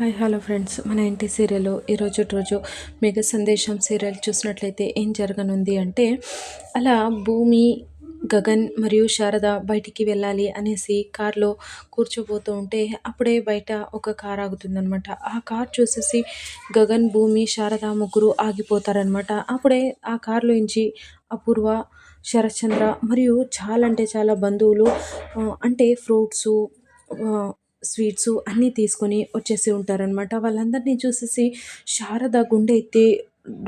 Hi hello friends. మన ఇంటి serial ఈరోజు రోజు మెగా సందేశం సీరియల్ చూసినట్లయితే ఏం జరగనుంది అంటే అలా భూమి గగన్ మరియు శారద బయటికి వెళ్ళాలి అనేసి కార్లో కూర్చోబోతూ ఉంటే అప్పుడే బయట ఒక కార్ ఆగుతుందనమాట ఆ కార్ చూసేసి గగన్ భూమి శారద ముగ్గురు ఆగిపోతారనమాట అప్పుడే ఆ కార్లో నుంచి అపూర్వ శరత్చంద్ర మరియు చాలా అంటే చాలా బంధువులు అంటే ఫ్రూట్స్ స్వీట్స్ అన్నీ తీసుకొని వచ్చేసి ఉంటారనమాట వాళ్ళందరినీ చూసేసి శారద గుండె ఎత్తి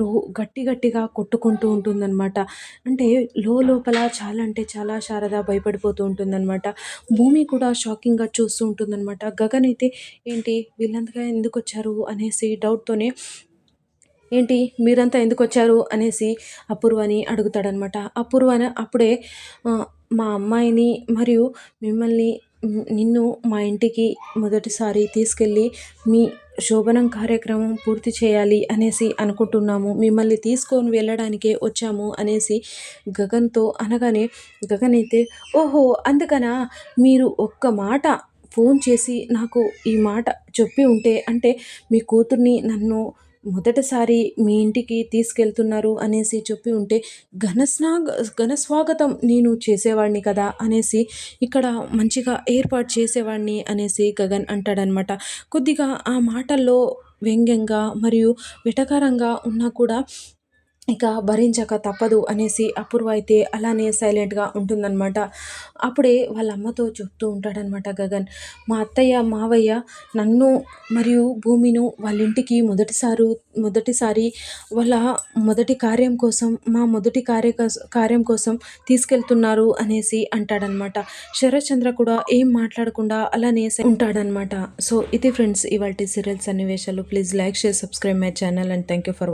రో- గట్టి గట్టిగా కొట్టుకుంటూ ఉంటుందన్నమాట. అంటే లో లోపల చాలా అంటే చాలా శారద భయపడిపోతూ ఉంటుందన్నమాట. భూమి కూడా షాకింగ్గా చూస్తూ ఉంటుందన్నమాట. గగన్ అయితే ఏంటి వీళ్ళంతగా ఎందుకు వచ్చారు అనేసి డౌట్తోనే ఏంటి మీరంతా ఎందుకు వచ్చారు అనేసి అపూర్వని అడుగుతాడనమాట అపూర్వని అప్పుడే మా అమ్మాయిని మరియు మిమ్మల్ని నిన్ను మా ఇంటికి మొదటిసారి తీసుకెళ్ళి మీ శోభనం కార్యక్రమం పూర్తి చేయాలి అనేసి అనుకుంటున్నాము. మిమ్మల్ని తీసుకొని వెళ్ళడానికే వచ్చాము అనేసి గగన్తో అనగానే గగన్ అయితే ఓహో అందుకనా? మీరు ఒక్క మాట ఫోన్ చేసి నాకు ఈ మాట చెప్పి ఉంటే అంటే మీ కూతుర్ని నన్ను మొదటిసారి మీ ఇంటికి తీసుకెళ్తున్నారు అనేసి చెప్పి ఉంటే ఘనస్నా ఘనస్వాగతం నేను చేసేవాడిని కదా అనేసి ఇక్కడ మంచిగా ఏర్పాటు చేసేవాడిని అనేసి గగన్ అంటాడనమాట. కొద్దిగా ఆ మాటల్లో వ్యంగ్యంగా మరియు వెటకారంగా ఉన్నా కూడా ఇక భరించక తప్పదు అనేసి అపూర్వ అయితే అలానే సైలెంట్గా ఉంటుందన్నమాట. అప్పుడే వాళ్ళ అమ్మతో చెప్తూ ఉంటాడనమాట గగన్. మా అత్తయ్య మావయ్య నన్ను మరియు భూమిను వాళ్ళ ఇంటికి మొదటిసారి మొదటిసారి వాళ్ళ మొదటి కార్యం కోసం మా మొదటి కార్య కార్యం కోసం తీసుకెళ్తున్నారు అనేసి అంటాడనమాట శరత్చంద్ర కూడా ఏం మాట్లాడకుండా అలానే ఉంటాడనమాట సో ఇది ఫ్రెండ్స్ ఇవాళ సీరియల్స్ సన్నివేశాలు. Please like share subscribe my channel and thank you for